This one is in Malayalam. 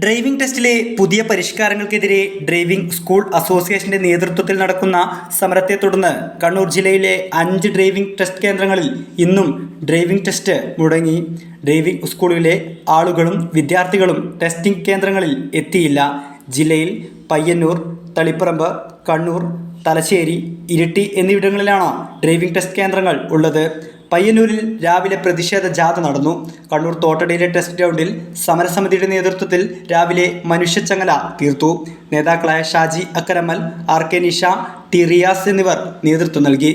ഡ്രൈവിംഗ് ടെസ്റ്റിലെ പുതിയ പരിഷ്കാരങ്ങൾക്കെതിരെ ഡ്രൈവിംഗ് സ്കൂൾ അസോസിയേഷന്റെ നേതൃത്വത്തിൽ നടക്കുന്ന സമരത്തെ തുടർന്ന് കണ്ണൂർ ജില്ലയിലെ അഞ്ച് ഡ്രൈവിംഗ് ടെസ്റ്റ് കേന്ദ്രങ്ങളിൽ ഇന്നും ഡ്രൈവിംഗ് ടെസ്റ്റ് മുടങ്ങി. ഡ്രൈവിംഗ് സ്കൂളിലെ ആളുകളും വിദ്യാർത്ഥികളും ടെസ്റ്റിംഗ് കേന്ദ്രങ്ങളിൽ എത്തിയില്ല. ജില്ലയിൽ പയ്യന്നൂർ തളിപ്പറമ്പ് കണ്ണൂർ തലശ്ശേരി ഇരിട്ടി എന്നിവിടങ്ങളിലാണ് ഡ്രൈവിംഗ് ടെസ്റ്റ് കേന്ദ്രങ്ങൾ ഉള്ളത്. പയ്യന്നൂരിൽ രാവിലെ പ്രതിഷേധ ജാഥ നടന്നു. കണ്ണൂർ തോട്ടടിയിലെ ടെസ്റ്റ് ഗ്രൗണ്ടിൽ സമരസമിതിയുടെ നേതൃത്വത്തിൽ രാവിലെ മനുഷ്യച്ചങ്ങല തീർത്തു. നേതാക്കളായ Shaji Akkaramal R K Nisha T Riyas എന്നിവർ നേതൃത്വം നൽകി.